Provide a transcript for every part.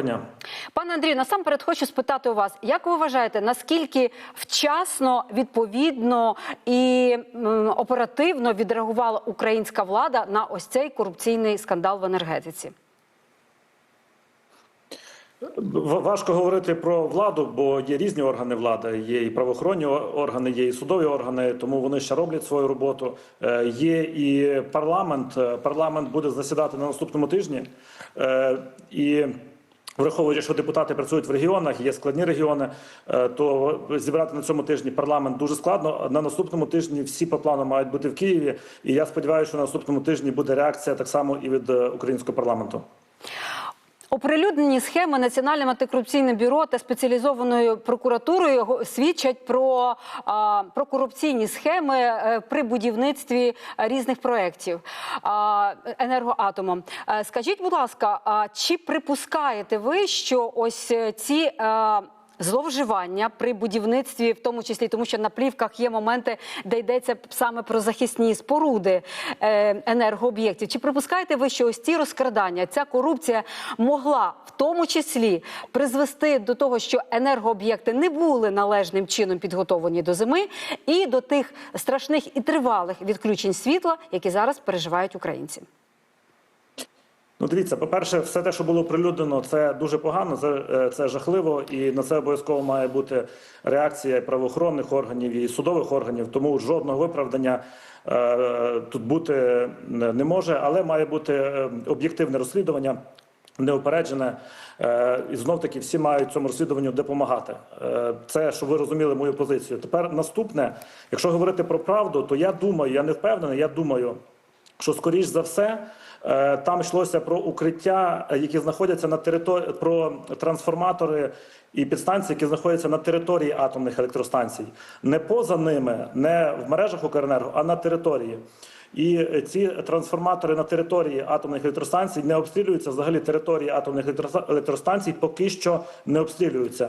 дня. Пане Андрію, насамперед хочу спитати у вас, як ви вважаєте, наскільки вчасно, відповідно і оперативно відреагувала українська влада на ось цей корупційний скандал в енергетиці? Важко говорити про владу, бо є різні органи влади. Є і правоохоронні органи, є і судові органи, тому вони ще роблять свою роботу. Е, Є і парламент. Е, Парламент буде засідати на наступному тижні. Е, І враховуючи, що депутати працюють в регіонах, є складні регіони, е, то зібрати на цьому тижні парламент дуже складно. На наступному тижні всі по плану мають бути в Києві. І я сподіваюся, що на наступному тижні буде реакція так само і від е, українського парламенту. Оприлюднені схеми Національним антикорупційним бюро та спеціалізованою прокуратурою свідчать про, про корупційні схеми е, при будівництві е, різних проєктів енергоатомом. Е, Скажіть, будь ласка, чи припускаєте ви, що ось ці Зловживання при будівництві, в тому числі тому, що на плівках є моменти, де йдеться саме про захисні споруди е, енергооб'єктів. Чи припускаєте ви, що ось ці розкрадання, ця корупція могла в тому числі призвести до того, що енергооб'єкти не були належним чином підготовлені до зими, і до тих страшних і тривалих відключень світла, які зараз переживають українці? Ну, дивіться, по-перше, все те, що було прилюднено, це дуже погано, це, е, це жахливо, і на це обов'язково має бути реакція правоохоронних органів і судових органів. Тому жодного виправдання е, тут бути не може, але має бути е, об'єктивне розслідування. Неупереджене, Е, і знов таки всі мають цьому розслідуванню допомагати. Це щоб ви розуміли мою позицію. Тепер наступне, якщо говорити про правду, то я думаю, я не впевнений, я думаю, що скоріш за все там йшлося про укриття, е, які знаходяться на території про трансформатори і підстанції, які знаходяться на території атомних електростанцій, не поза ними, не в мережах Укренерго, а на території. І е, ці трансформатори на території атомних електростанцій не обстрілюються. Взагалі території атомних електростанцій поки що не обстрілюються.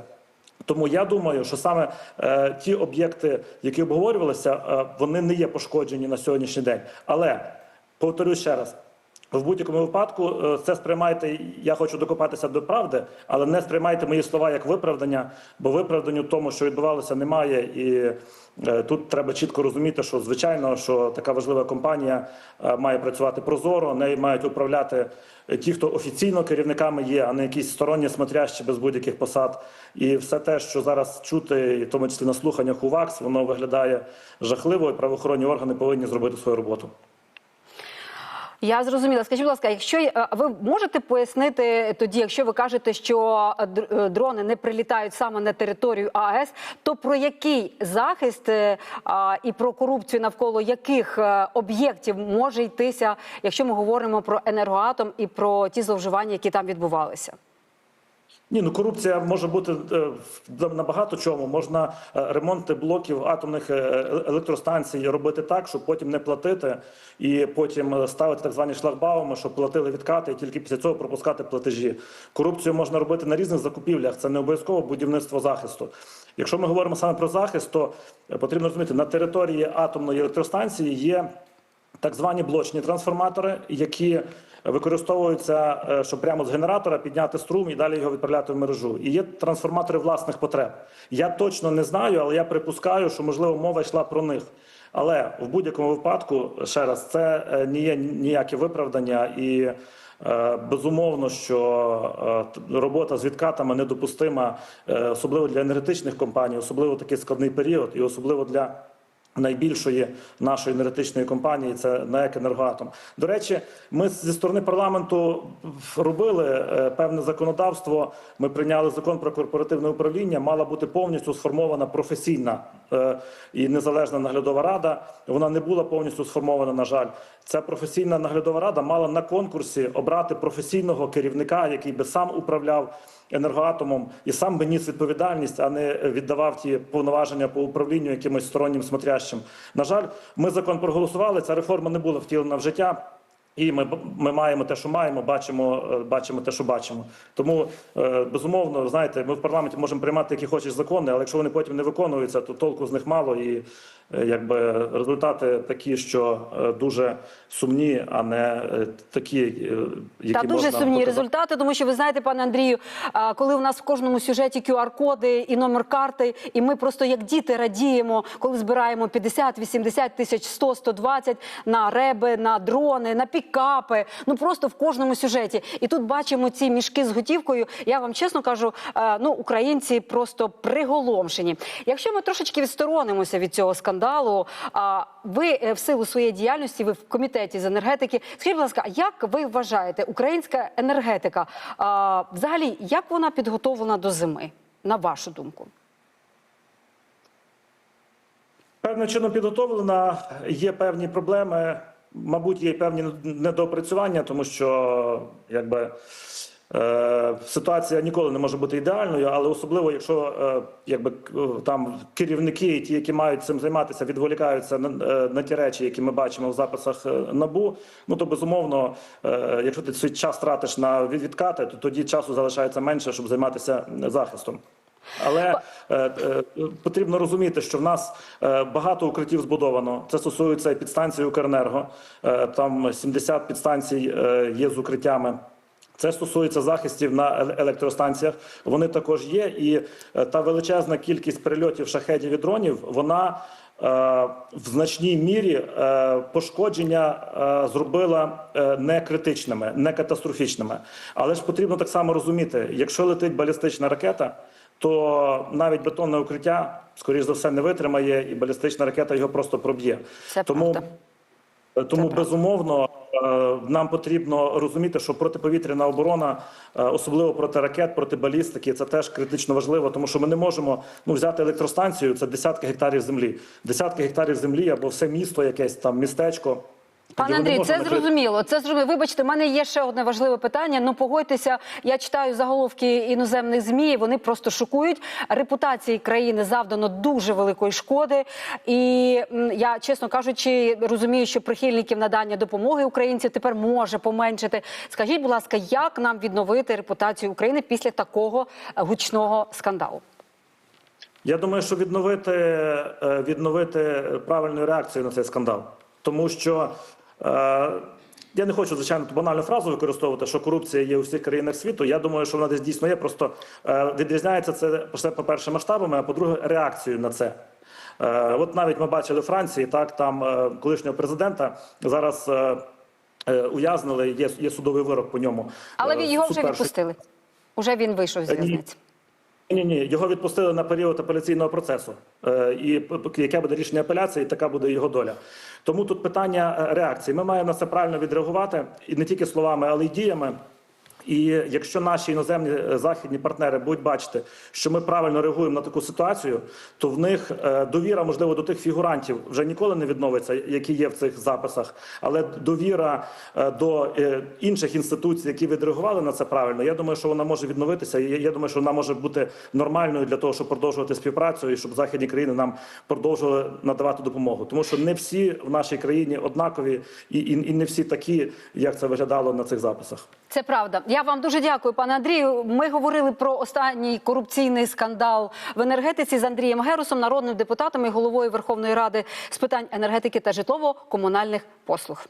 Тому я думаю, що саме е, ті об'єкти, які обговорювалися, е, вони не є пошкоджені на сьогоднішній день. Але повторюю ще раз. В будь-якому випадку е, це сприймайте. Я хочу докопатися до правди, але не сприймайте мої слова як виправдання, бо виправданню тому, що відбувалося, немає. І е, тут треба чітко розуміти, що звичайно, що така важлива компанія е, має працювати прозоро, нею мають управляти ті, хто офіційно керівниками є, а не якісь сторонні смотрящі без будь-яких посад. І все те, що зараз чути, і в тому числі на слуханнях у ВАКС, воно виглядає жахливо, і правоохоронні органи повинні зробити свою роботу. Я зрозуміла. Скажіть, будь ласка, якщо е, ви можете пояснити тоді, якщо ви кажете, що е, е, дрони не прилітають саме на територію АЕС, то про який захист і про корупцію навколо яких об'єктів може йтися, якщо ми говоримо про енергоатом і про ті зловживання, які там відбувалися? Ні, ну корупція може бути е, на багато чому. Можна е, ремонти блоків атомних е, електростанцій робити так, щоб потім не платити, і потім ставити так звані шлагбауми, щоб платили відкати, і тільки після цього пропускати платежі. Корупцію можна робити на різних закупівлях. Це не обов'язково будівництво захисту. Якщо ми говоримо саме про захист, то потрібно розуміти, на території атомної електростанції є так звані блочні трансформатори, які використовуються, е, щоб прямо з генератора підняти струм і далі його відправляти в мережу. І є трансформатори власних потреб. Я точно не знаю, але я припускаю, що можливо мова йшла про них. Але в будь-якому випадку, ще раз, це е, не є ніяке виправдання і. е, Безумовно, що робота з відкатами недопустима, особливо для енергетичних компаній, особливо такий складний період, і особливо для найбільшої нашої енергетичної компанії це НЕК «Енергоатом». До речі, ми зі сторони парламенту робили е, певне законодавство. Ми прийняли закон про корпоративне управління. Мала бути повністю сформована професійна і незалежна наглядова рада. Вона не була повністю сформована. На жаль, ця професійна наглядова рада мала на конкурсі обрати професійного керівника, який би сам управляв енергоатомом і сам би ніс відповідальність, а не віддавав ті повноваження по управлінню якимось стороннім смотрящим. На жаль, ми закон проголосували. Ця реформа не була втілена в життя. І ми, ми маємо те, що маємо, бачимо, е, бачимо те, що бачимо. Тому е, безумовно, знаєте, ми в парламенті можемо приймати які хочеш закони, але якщо вони потім не виконуються, то толку з них мало. І е, якби результати такі, що дуже сумні, а не такі, які Та дуже можна сумні показати. результати, тому що ви знаєте, пане Андрію, коли у нас в кожному сюжеті QR-коди і номер карти, і ми просто як діти радіємо, коли збираємо 50, 80 тисяч, 100, 120 на реби, на дрони, на пікапи. Ну просто в кожному сюжеті. І тут бачимо ці мішки з готівкою. Я вам чесно кажу, е, ну українці просто приголомшені. Якщо ми трошечки відсторонимося від цього скандалу, а ви е, в силу своєї діяльності, ви в комітеті з енергетики. Скажіть, будь ласка, як ви вважаєте, українська енергетика взагалі як вона підготовлена до зими? На вашу думку? Певним чином підготовлена. Є певні проблеми, мабуть, є певні недоопрацювання, тому що якби. Е, ситуація ніколи не може бути ідеальною, але особливо, якщо е, якби е, там керівники, ті, які мають цим займатися, відволікаються на, на ті речі, які ми бачимо в записах набу. Ну то безумовно, якщо ти свій час тратиш на від- відкати, то тоді часу залишається менше, щоб займатися захистом. Але е, е, потрібно розуміти, що в нас е, багато укриттів збудовано. Це стосується і підстанції Укренерго. Там 70 підстанцій є з укриттями. Це стосується захистів на електростанціях. Вони також є. І та величезна кількість прильотів шахедів і дронів, вона в значній мірі пошкодження зробила не критичними, не катастрофічними. Але ж потрібно так само розуміти, якщо летить балістична ракета, то навіть бетонне укриття, скоріш за все, не витримає, і балістична ракета його просто проб'є. Це Тому правда. Е, Тому правда. безумовно е, нам потрібно розуміти, що протиповітряна оборона, е, особливо проти ракет, проти балістики, це теж критично важливо, тому що ми не можемо ну взяти електростанцію. Це десятки гектарів землі, десятки гектарів землі або все місто, якесь там містечко. Пане Андрій, це зрозуміло. Це зрозуміло. Вибачте, в мене є ще одне важливе питання. Ну погодьтеся, я читаю заголовки іноземних змі. Вони просто шокують. Репутації країни завдано дуже великої шкоди. І я, чесно кажучи, розумію, що прихильників надання допомоги українців тепер може поменшити. Скажіть, будь ласка, як нам відновити репутацію України після такого е, гучного скандалу? Я думаю, що відновити, е, відновити правильну реакцію на цей скандал, тому що я не хочу звичайно ту банальну фразу використовувати, що корупція є у всіх країнах світу. Я думаю, що вона десь дійсно є. Просто е, відрізняється це це, по-перше, масштабами, а по-друге, реакцією на це. Е, От навіть ми бачили в Франції, так там е, колишнього президента зараз. е, е, Ув'язнили, є, є судовий вирок по ньому. Але Е, його вже відпустили. Уже він вийшов з Е, в'язниці. Ні, ні, його відпустили на період апеляційного процесу. Е, І яке буде рішення апеляції, така буде його доля. Тому тут питання е, реакції. Ми маємо на це правильно відреагувати і не тільки словами, але й діями. І якщо наші іноземні е, західні партнери будуть бачити, що ми правильно реагуємо на таку ситуацію, то в них е, довіра, можливо, до тих фігурантів вже ніколи не відновиться, які є в цих записах. Але довіра е, до інших інституцій, які відреагували на це правильно, я думаю, що вона може відновитися. І я думаю, що вона може бути нормальною для того, щоб продовжувати співпрацю і щоб західні країни нам продовжували надавати допомогу. Тому що не всі в нашій країні однакові і, і, і не всі такі, як це виглядало на цих записах. Це правда. Я вам дуже дякую, пане Андрію. Ми говорили про останній корупційний скандал в енергетиці з Андрієм Герусом, народним депутатом і головою Верховної Ради з питань енергетики та житлово-комунальних послуг.